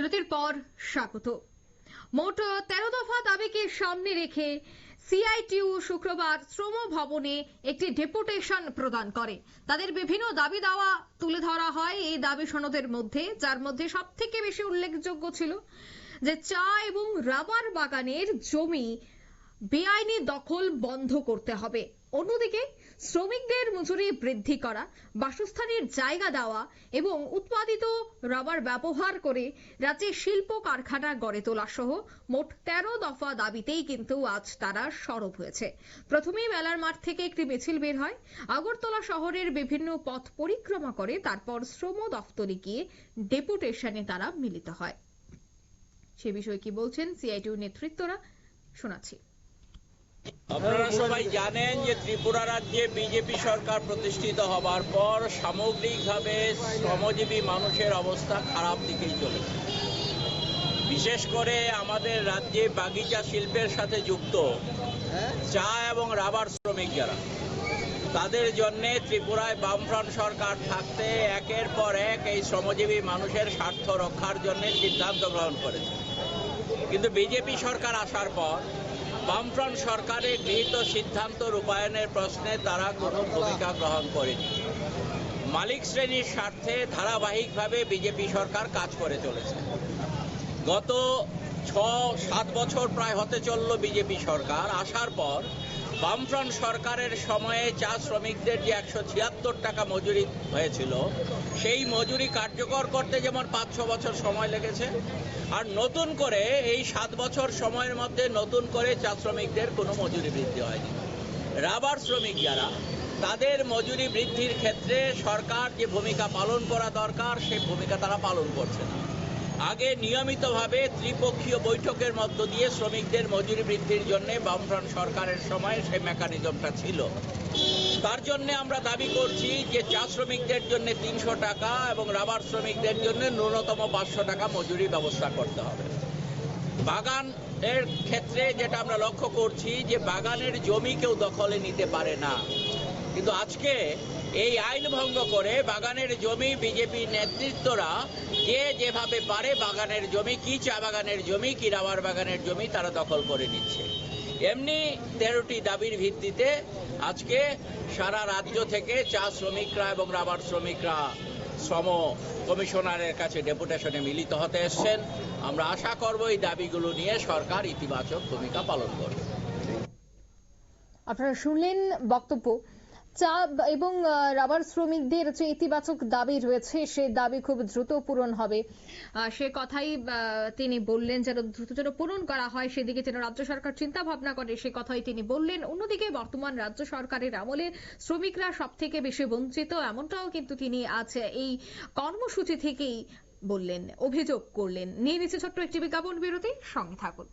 বিরতির পর স্বাগত। মোট তেরো দফা দাবিকে সামনে রেখে সিআইটিউ শুক্রবার শ্রম ভবনে একটি ডেপুটেশন প্রদান করে। তাদের বিভিন্ন দাবি দাওয়া তুলে ধরা হয় এই দাবি সনদের মধ্যে, যার মধ্যে সব থেকে বেশি উল্লেখযোগ্য ছিল যে চা এবং রাবার বাগানের জমি বেআইনি দখল বন্ধ করতে হবে। অন্যদিকে শ্রমিকদের মজুরি বৃদ্ধি করা, বাসস্থানের জায়গা দেওয়া এবং উৎপাদিত রাবার ব্যবহার করে রাজ্যে শিল্প কারখানা গড়ে তোলা সহ মোট তেরো দফা দাবিতেই কিন্তু আজ তারা সরব হয়েছে। প্রথমেই মেলার মাঠ থেকে একটি মিছিল বের হয়। আগরতলা শহরের বিভিন্ন পথ পরিক্রমা করে তারপর শ্রম দফতরে গিয়ে ডেপুটেশনে তারা মিলিত হয়। সে বিষয়ে কি বলছেন সিআইটিউ নেতৃত্বরা? শোনাচ্ছি। আপনারা সবাই জানেন যে ত্রিপুরা রাজ্যে বিজেপি সরকার প্রতিষ্ঠিত হবার পর সামগ্রিকভাবে শ্রমজীবী মানুষের অবস্থা খারাপ দিকেই চলেছে। বিশেষ করে আমাদের রাজ্যে বাগিচা শিল্পের সাথে যুক্ত চা এবং রাবার শ্রমিক যারা, তাদের জন্য ত্রিপুরায় বামফ্রন্ট সরকার থাকতে একের পর এক এই শ্রমজীবী মানুষের স্বার্থ রক্ষার জন্য সিদ্ধান্ত গ্রহণ করেছে। কিন্তু বিজেপি সরকার আসার পর বামফ্রন্ট সরকারের গৃহীত সিদ্ধান্ত রূপায়ণের প্রশ্নে তারা কোনো ভূমিকা গ্রহণ করেনি। মালিক শ্রেণির স্বার্থে ধারাবাহিকভাবে বিজেপি সরকার কাজ করে চলেছে। গত ছ সাত বছর প্রায় হতে চলল বিজেপি সরকার। আসার পর বামফ্রন্ট সরকারের সময়ে চা শ্রমিকদের যে একশো ছিয়াত্তর টাকা মজুরি হয়েছিল, সেই মজুরি কার্যকর করতে যেমন পাঁচ ছ বছর সময় লেগেছে, আর নতুন করে এই সাত বছর সময়ের মধ্যে নতুন করে চা শ্রমিকদের কোনো মজুরি বৃদ্ধি হয়নি। রাবার শ্রমিক যারা, তাদের মজুরি বৃদ্ধির ক্ষেত্রে সরকার যে ভূমিকা পালন করা দরকার, সেই ভূমিকা তারা পালন করছে না। আগে নিয়মিতভাবে ত্রিপক্ষীয় বৈঠকের মধ্য দিয়ে শ্রমিকদের মজুরি বৃদ্ধির জন্য বামফ্রন্ট সরকারের সময় সেই মেকানিজমটা ছিল। তার জন্য আমরা দাবি করছি যে চা শ্রমিকদের জন্য তিনশো টাকা এবং রাবার শ্রমিকদের জন্য ন্যূনতম পাঁচশো টাকা মজুরি ব্যবস্থা করতে হবে। বাগান এর ক্ষেত্রে যেটা আমরা লক্ষ্য করছি যে বাগানের জমি কেউ দখলে নিতে পারে না। কিন্তু আজকে এই আইন ভঙ্গ করে বাগানের জমি বিজেপি নেতৃত্বরা যে যেভাবে পারে বাগানের জমি, কি চা বাগানের জমি, কি রাবার বাগানের জমি, তারা দখল করে নিচ্ছে। এমনি তেরোটি দাবির ভিত্তিতে আজকে সারা রাজ্য থেকে চা শ্রমিকরা এবং রাবার শ্রমিকরা শ্রম কমিশনারের কাছে ডেপুটেশনে মিলিত হতে এসছেন। আমরা আশা করব এই দাবিগুলো নিয়ে সরকার ইতিবাচক ভূমিকা পালন করবে। আপনারা শুনলেন বক্তব্য চা এবং রাবার শ্রমিকদের যে ইতিবাচক দাবি রয়েছে, সে দাবি খুব দ্রুত পূরণ হবে। সে কথাই তিনি বললেন যেন দ্রুত যেন পূরণ করা হয়, সেদিকে যেন রাজ্য সরকার চিন্তা ভাবনা করে, সে কথাই তিনি বললেন। অন্যদিকে বর্তমান রাজ্য সরকারের আমলে শ্রমিকরা সব থেকে বেশি বঞ্চিত, এমনটাও কিন্তু তিনি আজ এই কর্মসূচি থেকেই বললেন, অভিযোগ করলেন। নিয়ে নিচ্ছে ছোট্ট একটি বিজ্ঞাপন বিরতি, সঙ্গে থাকুন।